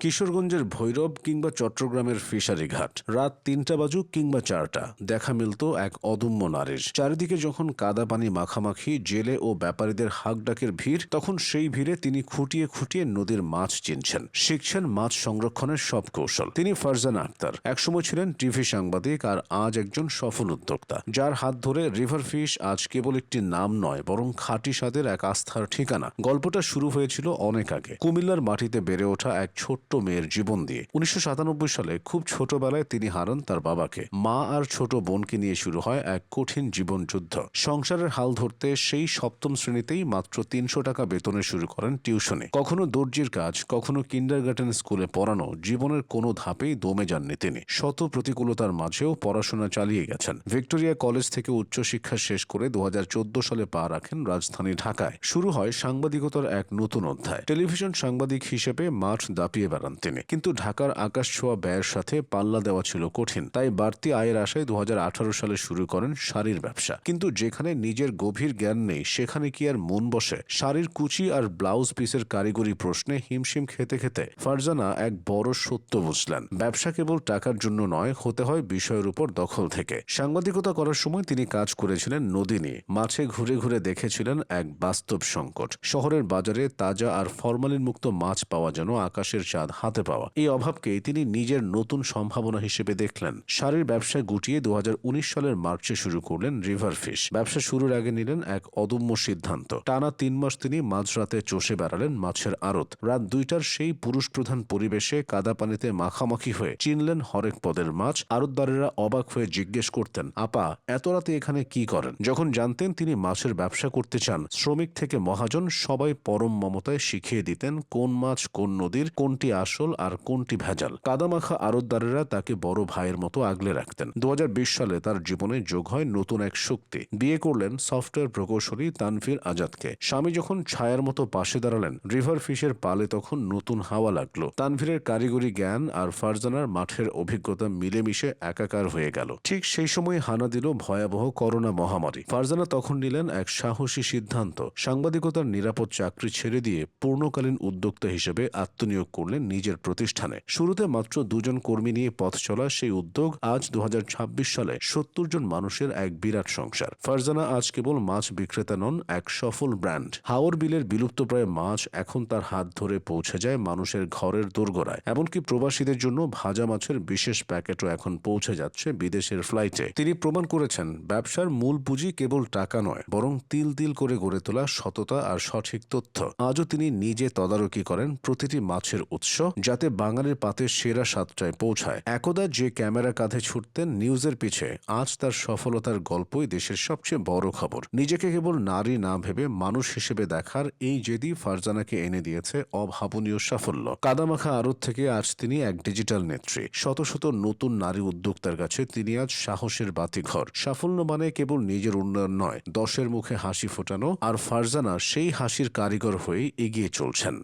কিশোরগঞ্জের ভৈরব কিংবা চট্টগ্রামের ফিশারি ঘাট রাত তিনটা বাজুক কিংবা চারটা। দেখা মিলত এক অদম্য নারীর চারিদিকে যখন কাদা পানি মাখামাখি, জেলে ও ব্যাপারীদের হাক ডাকের ভিড়, তখন সেই ভিড়ে তিনি খুঁটিয়ে খুঁটিয়ে নদীর মাছ চিনছেন। শিখছেন মাছ সংরক্ষণের সব কৌশল। তিনি ফারজানা আক্তার। একসময় ছিলেন টিভি সাংবাদিক আর আজ একজন সফল উদ্যোক্তা। যার হাত ধরে রিভার ফিশ আজ কেবল একটি নাম নয়, বরং খাঁটি স্বাদের এক আস্থার ঠিকানা। গল্পটা শুরু হয়েছিল অনেক আগে। কুমিল্লার মাটিতে বেড়ে ওঠা এক ছোট্ট মেয়ের জীবন দিয়ে। উনিশশো সাতানব্বই সালে খুব ছোটবেলায় তিনি হারান তার বাবাকে। মা আর ছোট বোনকে নিয়ে শুরু হয় এক কঠিন জীবন যুদ্ধ। সংসারের হাল ধরতে সেই সপ্তম শ্রেণীতেই মাত্র তিনশো টাকা বেতনে শুরু করেন টিউশনে। কখনো দর্জির কাজ, কখনো কিন্ডারগার্টেন স্কুলে পড়ানো জীবনের কোনো ধাপেই দমে যাননি তিনি। শত প্রতিকূলতার মাঝেও পড়াশোনা চালিয়ে গেছেন। ভিক্টোরিয়া কলেজ থেকে উচ্চশিক্ষা শেষ করে দু হাজার চোদ্দ সালে পা রাখেন রাজধানী ঢাকায়। শুরু হয় সাংবাদিকতার এক নতুন অধ্যায়। টেলিভিশন সাংবাদিক হিসেবে মাঠ দাপিয়ে বেড়ান তিনি। কিন্তু ঢাকার আকাশ ছোঁয়া ব্যয়ের সাথে পাল্লা দেওয়া ছিল কঠিন। তাই বাড়তি আয়ের আশায় দু সালে শুরু করেন শাড়ির ব্যবসা। কিন্তু যেখানে নিজের গভীর জ্ঞান নেই, সেখানে কি আর মন বসে? শাড়ির কুচি আর ব্লাউজ পিসের কারিগরি প্রশ্নে হিমশিম খেতে খেতে ফারজানা এক বড় সত্য বুঝলেন। ব্যবসা কেবল টাকার জন্য নয়, হতে হয় বিষয়ের উপর দখল থেকে। সাংবাদিকতা করার সময় তিনি কাজ করেছিলেন নদী নিয়ে মাছে ঘুরে ঘুরে দেখেছিলেন এক বাস্তব সংকট। শহরের বাজারে তাজা আর ফরমালিন মুক্ত মাছ পাওয়া যেন আকাশের চাঁদ হাতে পাওয়া। এই অভাবকে তিনি নিজের নতুন সম্ভাবনা হিসেবে দেখলেন। শাড়ির ব্যবসা গুটিয়ে দু সালের মার্চে শুরু করলেন রিভার ফিশ। ব্যবসা শুরুর আগে নিলেন এক অদম্য সিদ্ধান্ত। টানা তিন মাস তিনি মাঝরাতে চষে বেড়ালেন মাছের আড়ত। রাত দুইটার সেই পুরুষ প্রধান পরিবেশে কাদা পানিতে মাখামাখি হয়ে চিনলেন হরেক পদের মাছ। আড়তদারেরা অবাক হয়ে জিজ্ঞেস করতেন, আপা, এত রাতে এখানে কি করেন? যখন জানতেন তিনি মাছের ব্যবসা করতে চান, শ্রমিক থেকে মহাজন সবাই পরম মমতায় শিখিয়ে দিতেন কোন মাছ কোন নদীর, কোনটি আসল আর কোনটি ভেজাল? কাদামাখা আড়তদারেরা তাকে বড় ভাইয়ের মতো আগলে রাখতেন। দু হাজার বিশ সালে তার জীবনে যোগ হয় নতুন এক শক্তি। বিয়ে করলেন সফটওয়্যার প্রকৌশলী তানভীর আজাদকে। স্বামী যখন ছায়ার মতো পাশে দাঁড়ালেন, রিভার ফিশের পালে তখন নতুন হাওয়া লাগল। তানভীরের কারিগরি জ্ঞান আর ফারজানার মাঠের অভিজ্ঞতা মিলেমিশে একাকার হয়ে গেল। ঠিক সেই সময় হানা দিল ভয়াবহ করোনা মহামারী। ফারজানা তখন নিলেন এক সাহসী সিদ্ধান্ত। সাংবাদিকতার নিরাপদ চাকরি ছেড়ে দিয়ে পূর্ণকালীন উদ্যোক্তা হিসেবে আত্মনিয়োগ করলেন নিজের প্রতিষ্ঠানে। শুরুতে মাত্র দুজন কর্মী নিয়ে পথ চলা সেই উদ্যোগ আজ দু হাজার ছাব্বিশ সালে সত্তর জন মানুষের এক বিরাট সংসার। ফারজানা আজ কেবল মাছ বিক্রেতা নন, এক সফল ব্র্যান্ড। হাওর বিলের বিলুপ্তপ্রায় মাছ এখন তার হাত ধরে পৌঁছে যায় মানুষের ঘরের দোরগোড়ায়। এমনকি প্রবাসীদের জন্য ভাজা মাছের বিশেষ প্যাকেটও এখন পৌঁছে যাচ্ছে বিদেশের ফ্লাইটে। তিনি প্রমাণ করেছেন, ব্যবসার মূল পুঁজি কেবল টাকা নয়, বরং তিল তিল করে গড়ে তোলা সততা আর সঠিক তথ্য। আজও তিনি নিজে তদারকি করেন প্রতিটি মাছের উৎস। যাতে বাঙালির পাতে সেরা স্বাদটায় পৌঁছায়। একদা যে ক্যামেরা কাঁধে ছুটতেন নিউজের পিছে, আজ তার সফলতার গল্পই দেশের সবচেয়ে বড় খবর। নিজেকে কেবল নারী না ভেবে মানুষ হিসেবে দেখার এই জেদি ফারজানাকে এনে দিয়েছে অভাবনীয় সাফল্য। কাদামাখা আড়ত থেকে আজ তিনি এক ডিজিটাল নেত্রী। শত শত নতুন নারী উদ্যোক্তার কাছে তিনি আজ সাহসের বাতিঘর। সাফল্য মানে কেবল নিজের উন্নয়ন নয়, দশের মুখে হাসি ফোটানো আর ফারজানা সেই হাসির কারিগর হয়ে এগিয়ে চলছেন।